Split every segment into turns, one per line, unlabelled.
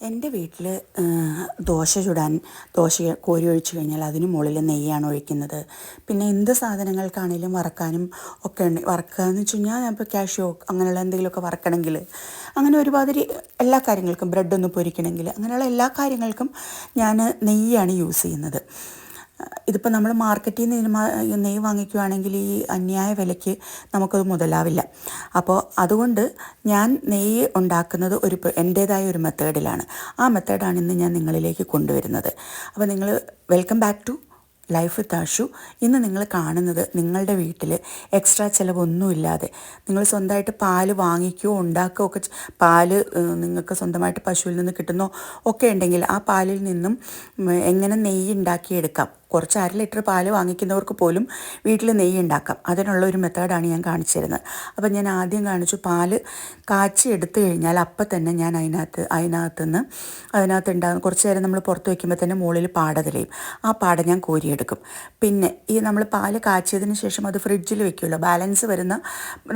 എന്റെ വീട്ടിൽ ദോശ ചുടാൻ ദോശ കോരി ഒഴിച്ചു കഴിഞ്ഞാൽ അതിന് മുകളിൽ നെയ്യാണ് ഒഴിക്കുന്നത്. പിന്നെ എന്ത് സാധനങ്ങൾക്കാണേലും വറക്കാനും ഒക്കെ ഉണ്ട്. വറക്കുക എന്ന് വെച്ച് കഴിഞ്ഞാൽ ഇപ്പോൾ കാഷ്യോ അങ്ങനെയുള്ള എന്തെങ്കിലുമൊക്കെ വറക്കണമെങ്കിൽ അങ്ങനെ ഒരുമാതിരി എല്ലാ കാര്യങ്ങൾക്കും ബ്രെഡ് ഒന്ന് പൊരിക്കണമെങ്കിൽ അങ്ങനെയുള്ള എല്ലാ കാര്യങ്ങൾക്കും ഞാൻ നെയ്യാണ് യൂസ് ചെയ്യുന്നത്. ഇതിപ്പോൾ നമ്മൾ മാർക്കറ്റിൽ നിന്ന് നെയ്യ് വാങ്ങിക്കുകയാണെങ്കിൽ ഈ അന്യായ വിലയ്ക്ക് നമുക്കത് മുതലാവില്ല. അപ്പോൾ അതുകൊണ്ട് ഞാൻ നെയ്യ് ഉണ്ടാക്കുന്നത് ഒരു എന്റേതായ ഒരു മെത്തേഡിലാണ്. ആ മെത്തേഡാണ് ഇന്ന് ഞാൻ നിങ്ങളിലേക്ക് കൊണ്ടുവരുന്നത്. അപ്പോൾ നിങ്ങൾ welcome back to life with Ashu. ഇന്ന് നിങ്ങൾ കാണുന്നത് നിങ്ങളുടെ വീട്ടിൽ എക്സ്ട്രാ ചിലവൊന്നുമില്ലാതെ നിങ്ങൾ സ്വന്തമായിട്ട് പാൽ വാങ്ങിക്കുകയോ ഉണ്ടാക്കുകയോ ഒക്കെ പാൽ നിങ്ങൾക്ക് സ്വന്തമായിട്ട് പശുവിൽ നിന്ന് കിട്ടുന്നോ ഒക്കെ ഉണ്ടെങ്കിൽ ആ പാലിൽ നിന്നും എങ്ങനെ നെയ്യ് ഉണ്ടാക്കിയെടുക്കാം? കുറച്ച് അര ലിറ്റർ പാൽ വാങ്ങിക്കുന്നവർക്ക് പോലും വീട്ടിൽ നെയ്യ് ഉണ്ടാക്കാം. അതിനുള്ള ഒരു മെത്തേഡാണ് ഞാൻ കാണിച്ചിരുന്നത്. അപ്പം ഞാൻ ആദ്യം കാണിച്ചു പാൽ കാച്ചി എടുത്തു കഴിഞ്ഞാൽ അപ്പം തന്നെ ഞാൻ അതിനകത്ത് അതിനകത്ത് നിന്ന് അതിനകത്ത് ഉണ്ടാകുന്ന കുറച്ച് നേരം നമ്മൾ പുറത്ത് വയ്ക്കുമ്പോൾ തന്നെ മുകളിൽ പാട ആ പാട ഞാൻ കോരിയെടുക്കും. പിന്നെ ഈ നമ്മൾ പാൽ കാച്ചിയതിന് ശേഷം അത് ഫ്രിഡ്ജിൽ വെക്കുമല്ലോ. ബാലൻസ് വരുന്ന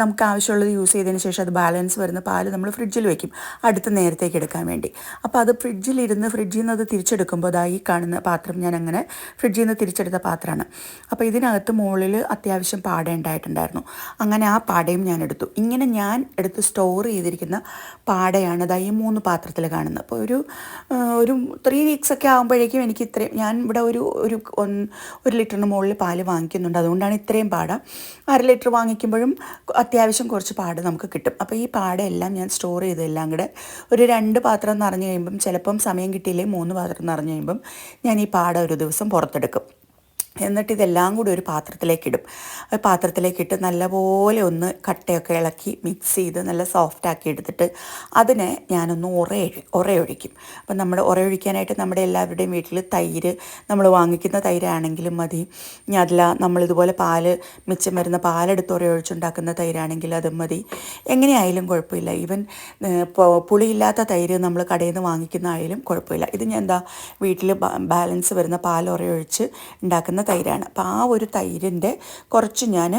നമുക്ക് ആവശ്യമുള്ളത് യൂസ് ചെയ്തതിന് ശേഷം അത് ബാലൻസ് വരുന്ന പാൽ നമ്മൾ ഫ്രിഡ്ജിൽ വെക്കും. അടുത്ത നേരത്തേക്ക് എടുക്കാൻ വേണ്ടി. അപ്പോൾ അത് ഫ്രിഡ്ജിലിരുന്ന് ഫ്രിഡ്ജിൽ നിന്ന് അത് തിരിച്ചെടുക്കുമ്പോൾ അതായി കാണുന്ന പാത്രം ഞാൻ അങ്ങനെ ഫ്രിഡ്ജിൽ നിന്ന് തിരിച്ചെടുത്ത പാത്രമാണ്. അപ്പോൾ ഇതിനകത്ത് മുകളിൽ അത്യാവശ്യം പാട ഉണ്ടായിട്ടുണ്ടായിരുന്നു. അങ്ങനെ ആ പാടയും ഞാൻ എടുത്തു. ഇങ്ങനെ ഞാൻ എടുത്ത് സ്റ്റോർ ചെയ്തിരിക്കുന്ന പാടയാണ് ഈ മൂന്ന് പാത്രത്തിൽ കാണുന്നത്. അപ്പോൾ ഒരു ഒരു ത്രീ വീക്സ് ഒക്കെ ആകുമ്പോഴേക്കും എനിക്ക് ഇത്രയും ഞാൻ ഇവിടെ ഒരു ഒരു ഒരു ലിറ്ററിന് മുകളിൽ പാൽ വാങ്ങിക്കുന്നുണ്ട്. അതുകൊണ്ടാണ് ഇത്രയും പാട. അര ലിറ്റർ വാങ്ങിക്കുമ്പോഴും അത്യാവശ്യം കുറച്ച് പാട് നമുക്ക് കിട്ടും. അപ്പോൾ ഈ പാടയെല്ലാം ഞാൻ സ്റ്റോർ ചെയ്തെല്ലാം കൂടെ ഒരു രണ്ട് പാത്രം നിറഞ്ഞു കഴിയുമ്പം ചിലപ്പം സമയം കിട്ടിയില്ലേ മൂന്ന് പാത്രം നിറഞ്ഞു കഴിയുമ്പം ഞാൻ ഈ പാട ഒരു ദിവസം പുറത്തെടുക്കും. человека എന്നിട്ട് ഇതെല്ലാം കൂടി ഒരു പാത്രത്തിലേക്ക് ഇടും. പാത്രത്തിലേക്ക് ഇട്ട് നല്ലപോലെ ഒന്ന് കട്ടയൊക്കെ ഇളക്കി മിക്സ് ചെയ്ത് നല്ല സോഫ്റ്റ് ആക്കി എടുത്തിട്ട് അതിനെ ഞാനൊന്ന് ഉറയൊഴി ഉറയൊഴിക്കും അപ്പം നമ്മുടെ ഉറയൊഴിക്കാനായിട്ട് നമ്മുടെ എല്ലാവരുടെയും വീട്ടിൽ തൈര് നമ്മൾ വാങ്ങിക്കുന്ന തൈരാണെങ്കിലും മതി. അതല്ല നമ്മളിതുപോലെ പാൽ മിച്ചം വരുന്ന പാലെടുത്ത് ഉറയൊഴിച്ചുണ്ടാക്കുന്ന തൈരാണെങ്കിൽ അതും മതി. എങ്ങനെയായാലും കുഴപ്പമില്ല. ഈവൻ പുളിയില്ലാത്ത തൈര് നമ്മൾ കടയിൽ നിന്ന് വാങ്ങിക്കുന്ന ആയാലും കുഴപ്പമില്ല. ഇത് ഞാൻ എന്താ വീട്ടിൽ ബാലൻസ് വരുന്ന പാൽ ഉറയൊഴിച്ച് ഉണ്ടാക്കുന്ന തൈരാണ്. അപ്പോൾ ആ ഒരു തൈരിന്റെ കുറച്ച് ഞാൻ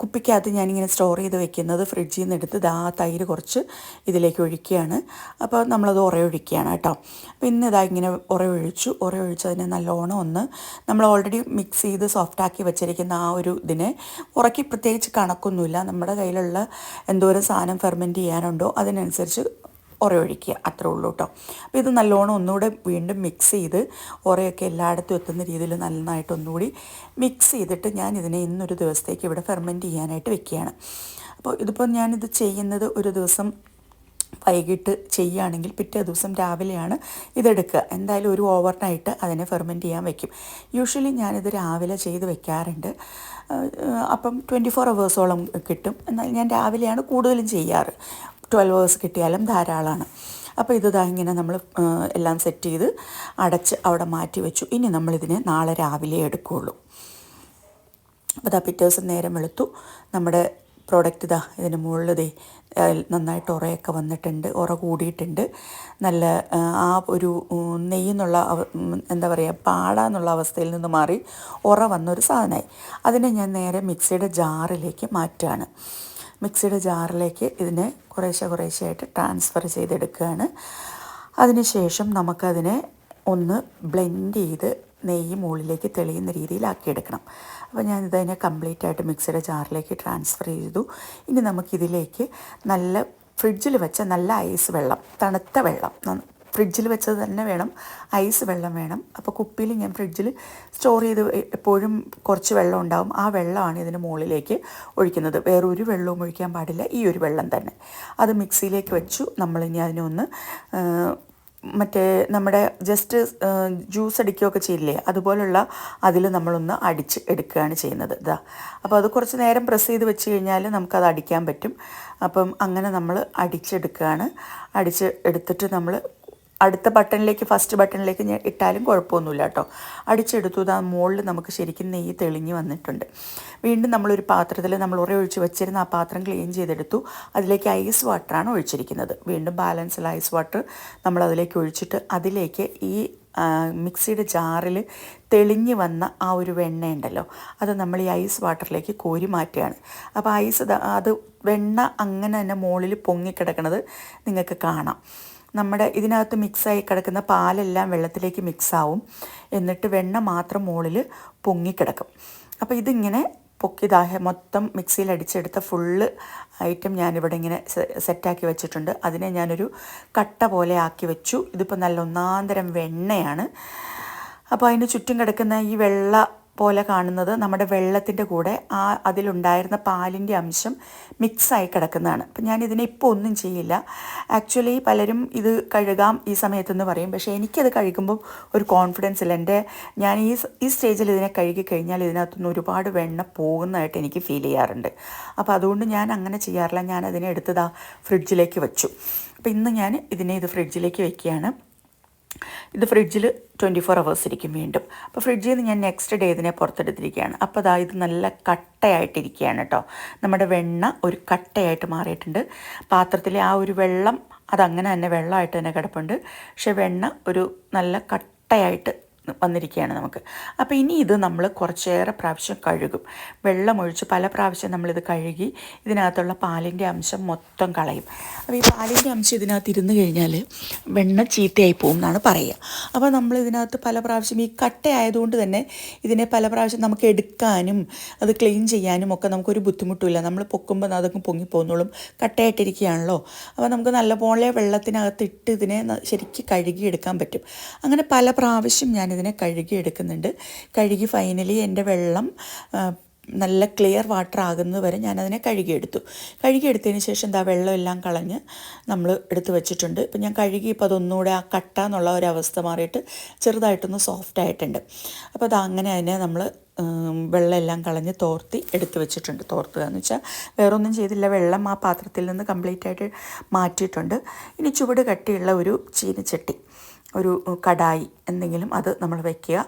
കുപ്പിക്കകത്ത് ഞാനിങ്ങനെ സ്റ്റോർ ചെയ്ത് വെക്കുന്നത് ഫ്രിഡ്ജിൽ നിന്ന് എടുത്ത് ആ തൈര് കുറച്ച് ഇതിലേക്ക് ഒഴിക്കുകയാണ്. അപ്പോൾ നമ്മളത് ഉറയൊഴിക്കുകയാണ് കേട്ടോ. അപ്പോൾ ഇന്ന് ഇതാ ഇങ്ങനെ ഉറയൊഴിച്ചു ഉറയൊഴിച്ചതിനെ നല്ലോണം ഒന്ന് നമ്മൾ ഓൾറെഡി മിക്സ് ചെയ്ത് സോഫ്റ്റാക്കി വെച്ചിരിക്കുന്ന ആ ഒരു ഇതിനെ ഉറക്കി പ്രത്യേകിച്ച് കണക്കൊന്നുമില്ല. നമ്മുടെ കയ്യിലുള്ള എന്തോരം സാധനം ഫെർമെന്റ് ചെയ്യാനുണ്ടോ അതിനനുസരിച്ച് ഉറയൊഴിക്കുക അത്രേ ഉള്ളൂ കേട്ടോ അപ്പോൾ ഇത് നല്ലോണം ഒന്നുകൂടെ വീണ്ടും മിക്സ് ചെയ്ത് ഒറയൊക്കെ എല്ലായിടത്തും എത്തുന്ന രീതിയിൽ നന്നായിട്ട് ഒന്നുകൂടി മിക്സ് ചെയ്തിട്ട് ഞാൻ ഇതിനെ ഇന്നൊരു ദിവസത്തേക്ക് ഇവിടെ ഫെർമെന്റ് ചെയ്യാനായിട്ട് വെക്കുകയാണ്. അപ്പോൾ ഇതിപ്പോൾ ഞാനിത് ചെയ്യുന്നത് ഒരു ദിവസം വൈകിട്ട് ചെയ്യുകയാണെങ്കിൽ പിറ്റേ ദിവസം രാവിലെയാണ് ഇതെടുക്കുക. എന്തായാലും ഒരു ഓവർ നൈറ്റ് അതിനെ ഫെർമെന്റ് ചെയ്യാൻ വെക്കും. യൂഷ്വലി ഞാനിത് രാവിലെ ചെയ്ത് വെക്കാറുണ്ട്. അപ്പം ട്വന്റി ഫോർ അവേഴ്സോളം കിട്ടും. എന്നാൽ ഞാൻ രാവിലെയാണ് കൂടുതലും ചെയ്യാറ്. ട്വൽവ് ഹവേഴ്സ് കിട്ടിയാലും ധാരാളമാണ് അപ്പോൾ ഇത് ഇങ്ങനെ നമ്മൾ എല്ലാം സെറ്റ് ചെയ്ത് അടച്ച് അവിടെ മാറ്റി വെച്ചു. ഇനി നമ്മളിതിനെ നാളെ രാവിലെ എടുക്കുകയുള്ളൂ അപ്പോൾ ഇതാ പിറ്റേ ദിവസം നേരം വെളുത്തു. നമ്മുടെ പ്രോഡക്റ്റ് ഇതാ ഇതിന് മുകളിൽ ദേ നന്നായിട്ട് ഉറയൊക്കെ വന്നിട്ടുണ്ട്. ഉറ കൂടിയിട്ടുണ്ട്. നല്ല ആ ഒരു നെയ്യെന്നുള്ള എന്താ പറയുക പാടാന്നുള്ള അവസ്ഥയിൽ നിന്ന് മാറി ഉറ വന്നൊരു സാധനമായി അതിനെ ഞാൻ നേരെ മിക്സിയുടെ ജാറിലേക്ക് മാറ്റുകയാണ്. മിക്സിയുടെ ജാറിലേക്ക് ഇതിനെ കുറേശ്ശെ കുറേശ്ശെയായിട്ട് ട്രാൻസ്ഫർ ചെയ്തെടുക്കുകയാണ്. അതിനുശേഷം നമുക്കതിനെ ഒന്ന് ബ്ലെൻഡ് ചെയ്ത് നെയ്യ് മുകളിലേക്ക് തെളിയുന്ന രീതിയിലാക്കിയെടുക്കണം. അപ്പോൾ ഞാനിതതിനെ കംപ്ലീറ്റ് ആയിട്ട് മിക്സിയുടെ ജാറിലേക്ക് ട്രാൻസ്ഫർ ചെയ്തു. ഇനി നമുക്കിതിലേക്ക് നല്ല ഫ്രിഡ്ജിൽ വെച്ച നല്ല ഐസ് വെള്ളം തണുത്ത വെള്ളം ഫ്രിഡ്ജിൽ വെച്ചത് തന്നെ വേണം. ഐസ് വെള്ളം വേണം. അപ്പോൾ കുപ്പിയിൽ ഞാൻ ഫ്രിഡ്ജിൽ സ്റ്റോർ ചെയ്ത് എപ്പോഴും കുറച്ച് വെള്ളം ഉണ്ടാവും. ആ വെള്ളമാണ് ഇതിന് മുകളിലേക്ക് ഒഴിക്കുന്നത്. വേറെ ഒരു വെള്ളവും ഒഴിക്കാൻ പാടില്ല. ഈ ഒരു വെള്ളം തന്നെ. അത് മിക്സിയിലേക്ക് വെച്ചു. നമ്മളിനി അതിനൊന്ന് മറ്റേ നമ്മുടെ ജസ്റ്റ് ജ്യൂസ് അടിക്കുകയൊക്കെ ചെയ്യില്ലേ? അതുപോലുള്ള അതിൽ നമ്മളൊന്ന് അടിച്ച് എടുക്കുകയാണ് ചെയ്യുന്നത്. ഇതാ അപ്പോൾ അത് കുറച്ച് നേരം പ്രസ് ചെയ്ത് വെച്ച് കഴിഞ്ഞാൽ നമുക്കത് അടിക്കാൻ പറ്റും. അപ്പം അങ്ങനെ നമ്മൾ അടിച്ചെടുക്കുകയാണ്. അടിച്ച് എടുത്തിട്ട് നമ്മൾ അടുത്ത ബട്ടണിലേക്ക് ഫസ്റ്റ് ബട്ടണിലേക്ക് ഞാൻ ഇട്ടാലും കുഴപ്പമൊന്നുമില്ല കേട്ടോ. അടിച്ചെടുത്തു. ആ മുകളിൽ നമുക്ക് ശരിക്കും നെയ്യ് തെളിഞ്ഞ് വന്നിട്ടുണ്ട്. വീണ്ടും നമ്മളൊരു പാത്രത്തിൽ നമ്മൾ ഉറ ഒഴിച്ച് വെച്ചിരുന്ന ആ പാത്രം ക്ലീൻ ചെയ്തെടുത്തു. അതിലേക്ക് ഐസ് വാട്ടറാണ് ഒഴിച്ചിരിക്കുന്നത്. വീണ്ടും ബാലൻസ്ഡ് ഐസ് വാട്ടർ നമ്മൾ അതിലേക്ക് ഒഴിച്ചിട്ട് അതിലേക്ക് ഈ മിക്സിയുടെ ജാറിൽ തെളിഞ്ഞ് വന്ന ആ ഒരു വെണ്ണയുണ്ടല്ലോ അത് നമ്മൾ ഈ ഐസ് വാട്ടറിലേക്ക് കോരി മാറ്റുകയാണ്. അപ്പോൾ ഐസ് അത് വെണ്ണ അങ്ങനെ തന്നെ മുകളിൽ പൊങ്ങിക്കിടക്കുന്നത് നിങ്ങൾക്ക് കാണാം. നമ്മുടെ ഇതിനകത്ത് മിക്സായി കിടക്കുന്ന പാലെല്ലാം വെള്ളത്തിലേക്ക് മിക്സാവും എന്നിട്ട് വെണ്ണ മാത്രം മുകളിൽ പൊങ്ങിക്കിടക്കും. അപ്പോൾ ഇതിങ്ങനെ പൊക്കി പൊക്കിതാഹ മൊത്തം മിക്സിയിൽ അടിച്ചെടുത്ത ഫുള്ള് ഐറ്റം ഞാനിവിടെ ഇങ്ങനെ സെറ്റാക്കി വെച്ചിട്ടുണ്ട്. അതിനെ ഞാനൊരു കട്ട പോലെ ആക്കി വെച്ചു. ഇതിപ്പോൾ നല്ല ഒന്നാന്തരം വെണ്ണയാണ്. അപ്പോൾ അതിന് ചുറ്റും കിടക്കുന്ന ഈ വെള്ള പോലെ കാണുന്നത് നമ്മുടെ വെള്ളത്തിന്റെ കൂടെ ആ അതിലുണ്ടായിരുന്ന പാലിന്റെ അംശം മിക്സായി കിടക്കുന്നതാണ്. അപ്പം ഞാൻ ഇതിനെ ഇപ്പോൾ ഒന്നും ചെയ്യില്ല. ആക്ച്വലി പലരും ഇത് കഴുകാം ഈ സമയത്തെന്ന് പറയും. പക്ഷേ എനിക്കത് കഴുകുമ്പോൾ ഒരു കോൺഫിഡൻസ് ഇല്ല. എന്റെ ഞാൻ ഈ ഈ സ്റ്റേജിൽ ഇതിനെ കഴുകി കഴിഞ്ഞാൽ ഇതിനകത്തുനിന്ന് ഒരുപാട് വെണ്ണ പോകുന്നതായിട്ട് എനിക്ക് ഫീൽ ചെയ്യാറുണ്ട്. അപ്പോൾ അതുകൊണ്ട് ഞാൻ അങ്ങനെ ചെയ്യാറില്ല. ഞാൻ അതിനെ എടുത്തത് ആ ഫ്രിഡ്ജിലേക്ക് വെച്ചു. അപ്പോൾ ഇന്ന് ഞാൻ ഇതിനെ ഇത് ഫ്രിഡ്ജിലേക്ക് വെക്കുകയാണ്. ഇത് ഫ്രിഡ്ജിൽ ട്വന്റി ഫോർ അവേഴ്സ് ഇരിക്കും വീണ്ടും. അപ്പോൾ ഫ്രിഡ്ജിൽ നിന്ന് ഞാൻ നെക്സ്റ്റ് ഡേ ഇതിനെ പുറത്തെടുത്തിരിക്കുകയാണ്. അപ്പോൾ അതാ ഇത് നല്ല കട്ടയായിട്ടിരിക്കുകയാണ് കേട്ടോ നമ്മുടെ വെണ്ണ ഒരു കട്ടയായിട്ട് മാറിയിട്ടുണ്ട്. പാത്രത്തിലെ ആ ഒരു വെള്ളം അതങ്ങനെ തന്നെ വെള്ളമായിട്ട് തന്നെ കിടപ്പുണ്ട്. പക്ഷെ വെണ്ണ ഒരു നല്ല കട്ടയായിട്ട് വന്നിരിക്കുകയാണ് നമുക്ക്. അപ്പോൾ ഇനി ഇത് നമ്മൾ കുറച്ചേറെ പ്രാവശ്യം കഴുകും. വെള്ളമൊഴിച്ച് പല പ്രാവശ്യം നമ്മളിത് കഴുകി ഇതിനകത്തുള്ള പാലിന്റെ അംശം മൊത്തം കളയും. അപ്പോൾ ഈ പാലിന്റെ അംശം ഇതിനകത്ത് ഇരുന്ന് കഴിഞ്ഞാൽ വെണ്ണ ചീത്തയായി പോകും എന്നാണ് പറയുക. അപ്പോൾ നമ്മൾ ഇതിനകത്ത് പല പ്രാവശ്യം ഈ കട്ടയായതുകൊണ്ട് തന്നെ ഇതിനെ പല പ്രാവശ്യം നമുക്ക് എടുക്കാനും അത് ക്ലീൻ ചെയ്യാനും ഒക്കെ നമുക്കൊരു ബുദ്ധിമുട്ടില്ല നമ്മൾ പൊക്കുമ്പോൾ അതൊക്കെ പൊങ്ങിപ്പോകുന്നോളും കട്ടയായിട്ടിരിക്കുകയാണല്ലോ. അപ്പോൾ നമുക്ക് നല്ലപോലെ വെള്ളത്തിനകത്ത് ഇട്ട് ഇതിനെ ശരിക്കും കഴുകിയെടുക്കാൻ പറ്റും. അങ്ങനെ പല പ്രാവശ്യം ഞാൻ ഇതിനെ കഴുകി എടുക്കുന്നുണ്ട്. കഴുകി ഫൈനലി എന്റെ വെള്ളം നല്ല ക്ലിയർ വാട്ടർ ആകുന്നത് വരെ ഞാനതിനെ കഴുകിയെടുത്തു കഴുകിയെടുത്തതിന് ശേഷം എന്താ വെള്ളം എല്ലാം കളഞ്ഞ് നമ്മൾ എടുത്തു വെച്ചിട്ടുണ്ട്. ഇപ്പം ഞാൻ കഴുകി ഇപ്പോൾ അതൊന്നുകൂടെ ആ കട്ട എന്നുള്ള ഒരു അവസ്ഥ മാറിയിട്ട് ചെറുതായിട്ടൊന്ന് സോഫ്റ്റ് ആയിട്ടുണ്ട്. അപ്പോൾ അത് അങ്ങനെ അതിനെ നമ്മൾ വെള്ളം എല്ലാം കളഞ്ഞ് തോർത്തി എടുത്തു വെച്ചിട്ടുണ്ട്. തോർത്തുക എന്ന് വെച്ചാൽ വേറൊന്നും ചെയ്തില്ല. വെള്ളം ആ പാത്രത്തിൽ നിന്ന് കംപ്ലീറ്റ് ആയിട്ട് മാറ്റിയിട്ടുണ്ട്. ഇനി ചുവട് കട്ടിയുള്ള ഒരു ചീനച്ചട്ടി. ഒരു കടായി എന്തെങ്കിലും അത് നമ്മൾ വെക്കുക.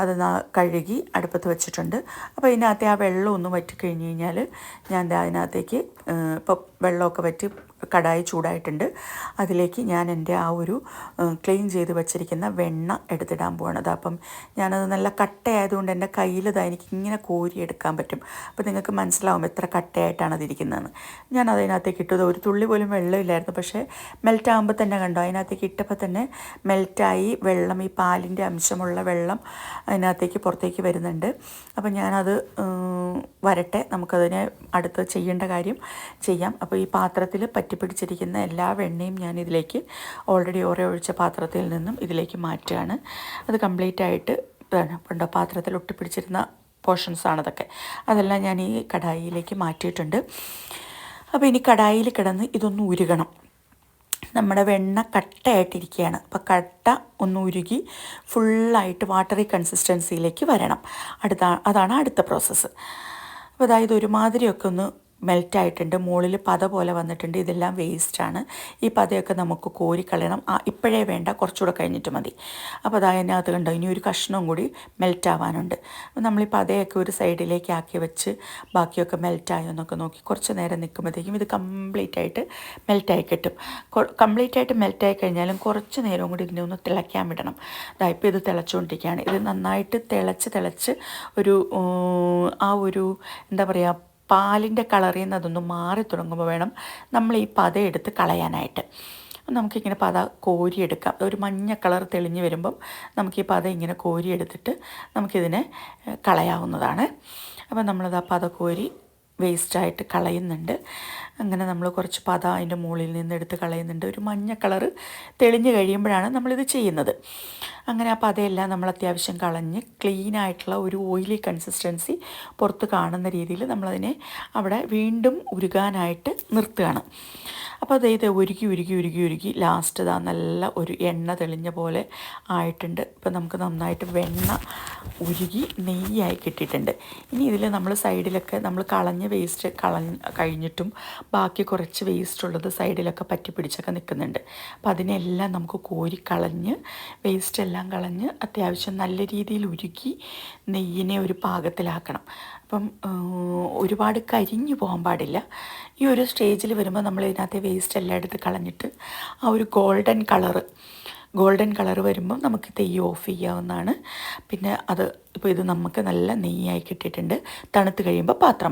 അത് കഴുകി അടുപ്പത്ത് വെച്ചിട്ടുണ്ട്. അപ്പോൾ ഇതിനകത്തെ ആ വെള്ളം ഒന്ന് വറ്റിക്കഴിഞ്ഞ് കഴിഞ്ഞാൽ ഞാൻ അതിനകത്തേക്ക് ഇപ്പോൾ വെള്ളമൊക്കെ വറ്റി കടായി ചൂടായിട്ടുണ്ട്. അതിലേക്ക് ഞാൻ എന്റെ ആ ഒരു ക്ലീൻ ചെയ്ത് വെച്ചിരിക്കുന്ന വെണ്ണ എടുത്തിടാൻ പോകണത് അപ്പം ഞാനത് നല്ല കട്ടയായതുകൊണ്ട് എന്റെ കയ്യിൽ ഇതാ എനിക്ക് ഇങ്ങനെ കോരി എടുക്കാൻ പറ്റും. അപ്പോൾ നിങ്ങൾക്ക് മനസ്സിലാവും എത്ര കട്ടയായിട്ടാണ് അതിരിക്കുന്നതെന്ന് ഞാൻ അതിനകത്തേക്ക് ഇട്ടത് ഒരു തുള്ളി പോലും വെള്ളമില്ലായിരുന്നു പക്ഷേ മെൽറ്റ് ആകുമ്പോൾ തന്നെ കണ്ടോ അതിനകത്തേക്ക് ഇട്ടപ്പോൾ തന്നെ മെൽറ്റായി വെള്ളം ഈ പാലിന്റെ അംശമുള്ള വെള്ളം അതിനകത്തേക്ക് പുറത്തേക്ക് വരുന്നുണ്ട്. അപ്പം ഞാനത് വരട്ടെ. നമുക്കതിനെ അടുത്ത് ചെയ്യേണ്ട കാര്യം ചെയ്യാം. അപ്പോൾ ഈ പാത്രത്തിൽ പറ്റിപ്പിടിച്ചിരിക്കുന്ന എല്ലാ വെണ്ണയും ഞാൻ ഇതിലേക്ക് ഓൾറെഡി ഓരോ ഒഴിച്ച പാത്രത്തിൽ നിന്നും ഇതിലേക്ക് മാറ്റുകയാണ്. അത് കംപ്ലീറ്റ് ആയിട്ട് കണ്ടോ പാത്രത്തിൽ ഒട്ടിപ്പിടിച്ചിരുന്ന പോർഷൻസാണ് അതൊക്കെ അതെല്ലാം ഞാൻ ഈ കടായിയിലേക്ക് മാറ്റിയിട്ടുണ്ട്. അപ്പോൾ ഇനി കടായിൽ കിടന്ന് ഇതൊന്ന് ഉരുകണം. നമ്മുടെ വെണ്ണ കട്ടയായിട്ടിരിക്കുകയാണ്. അപ്പോൾ കട്ട ഒന്ന് ഉരുകി ഫുള്ളായിട്ട് വാട്ടറി കൺസിസ്റ്റൻസിയിലേക്ക് വരണം. അടുത്ത അതാണ് അടുത്ത പ്രോസസ്സ് അപ്പോൾ അതായത് ഒരുമാതിരിയൊക്കെ ഒന്ന് മെൽറ്റായിട്ടുണ്ട്. മുകളിൽ പത പോലെ വന്നിട്ടുണ്ട്. ഇതെല്ലാം വേസ്റ്റാണ്. ഈ പതയൊക്കെ നമുക്ക് കോരിക്കളയണം ഇപ്പോഴേ വേണ്ട. കുറച്ചുകൂടെ കഴിഞ്ഞിട്ട് മതി. അപ്പോൾ അതായത് അതിനകത്ത് കണ്ടോ? ഇനി ഒരു കഷ്ണവും കൂടി മെൽറ്റ് ആവാനുണ്ട് അപ്പോൾ നമ്മൾ ഈ പതയൊക്കെ ഒരു സൈഡിലേക്ക് ആക്കി വെച്ച് ബാക്കിയൊക്കെ മെൽറ്റായോ എന്നൊക്കെ നോക്കി കുറച്ച് നേരം നിൽക്കുമ്പോഴത്തേക്കും ഇത് കംപ്ലീറ്റ് ആയിട്ട് മെൽറ്റായി കിട്ടും. കംപ്ലീറ്റ് ആയിട്ട് മെൽറ്റായി കഴിഞ്ഞാലും കുറച്ച് നേരം കൂടി ഇതിനെ ഒന്ന് തിളയ്ക്കാൻ വിടണം. അതായത് ഇപ്പോൾ ഇത് തിളച്ചുകൊണ്ടിരിക്കുകയാണ്. ഇത് നന്നായിട്ട് തിളച്ച് തിളച്ച് ഒരു ആ ഒരു എന്താ പറയുക പാലിന്റെ കളറിൽ നിന്ന് അതൊന്ന് മാറി തുടങ്ങുമ്പോൾ വേണം നമ്മൾ ഈ പത എടുത്ത് കളയാനായിട്ട്. നമുക്കിങ്ങനെ പത കോരിയെടുക്കാം. ഒരു മഞ്ഞ കളർ തെളിഞ്ഞ് വരുമ്പം നമുക്ക് ഈ പത ഇങ്ങനെ കോരിയെടുത്തിട്ട് നമുക്കിതിനെ കളയാവുന്നതാണ്. അപ്പം നമ്മളത് ആ പത കോരി വേസ്റ്റായിട്ട് കളയുന്നുണ്ട്. അങ്ങനെ നമ്മൾ കുറച്ച് പത അതിന്റെ മുകളിൽ നിന്ന് എടുത്ത് കളയുന്നുണ്ട്. ഒരു മഞ്ഞ കളറ് തെളിഞ്ഞ് കഴിയുമ്പോഴാണ് നമ്മളിത് ചെയ്യുന്നത്. അങ്ങനെ ആ പതയെല്ലാം നമ്മൾ അത്യാവശ്യം കളഞ്ഞ് ക്ലീൻ ആയിട്ടുള്ള ഒരു ഓയിലി കൺസിസ്റ്റൻസി പുറത്ത് കാണുന്ന രീതിയിൽ നമ്മളതിനെ അവിടെ വീണ്ടും ഉരുകാനായിട്ട് നിർത്തുകയാണ്. അപ്പോൾ അത് ഇത് ഉരുകി ഉരുകി ഉരുകി ലാസ്റ്റ് ഇതാ നല്ല ഒരു എണ്ണ തെളിഞ്ഞ പോലെ ആയിട്ടുണ്ട്. ഇപ്പം നമുക്ക് നന്നായിട്ട് വെണ്ണ ഉരുകി നെയ്യായി കിട്ടിയിട്ടുണ്ട്. ഇനി ഇതിൽ നമ്മൾ സൈഡിലൊക്കെ നമ്മൾ കളഞ്ഞ വേസ്റ്റ് കളഞ്ഞ് കഴിഞ്ഞിട്ടും ബാക്കി കുറച്ച് വേസ്റ്റ് ഉള്ളത് സൈഡിലൊക്കെ പറ്റി പിടിച്ചൊക്കെ നിൽക്കുന്നുണ്ട് അപ്പോൾ അതിനെല്ലാം നമുക്ക് കോരി കളഞ്ഞ് വേസ്റ്റ് എല്ലാം കളഞ്ഞ് അത്യാവശ്യം നല്ല രീതിയിൽ ഉരുക്കി നെയ്യിനെ ഒരു പാകത്തിലാക്കണം. അപ്പം ഒരുപാട് കരിഞ്ഞു പോകാൻ പാടില്ല. ഈ ഒരു സ്റ്റേജിൽ വരുമ്പോൾ നമ്മൾ ഇതിനകത്തെ വേസ്റ്റ് എല്ലാം എടുത്ത് കളഞ്ഞിട്ട് ആ ഒരു ഗോൾഡൻ കളറ് ഗോൾഡൻ കളർ വരുമ്പം നമുക്ക് തെയ്യ് ഓഫ് ചെയ്യാവുന്നതാണ്. പിന്നെ അത് ഇപ്പോൾ ഇത് നമുക്ക് നല്ല നെയ്യായി കിട്ടിയിട്ടുണ്ട്. തണുത്ത് കഴിയുമ്പോൾ പാത്രം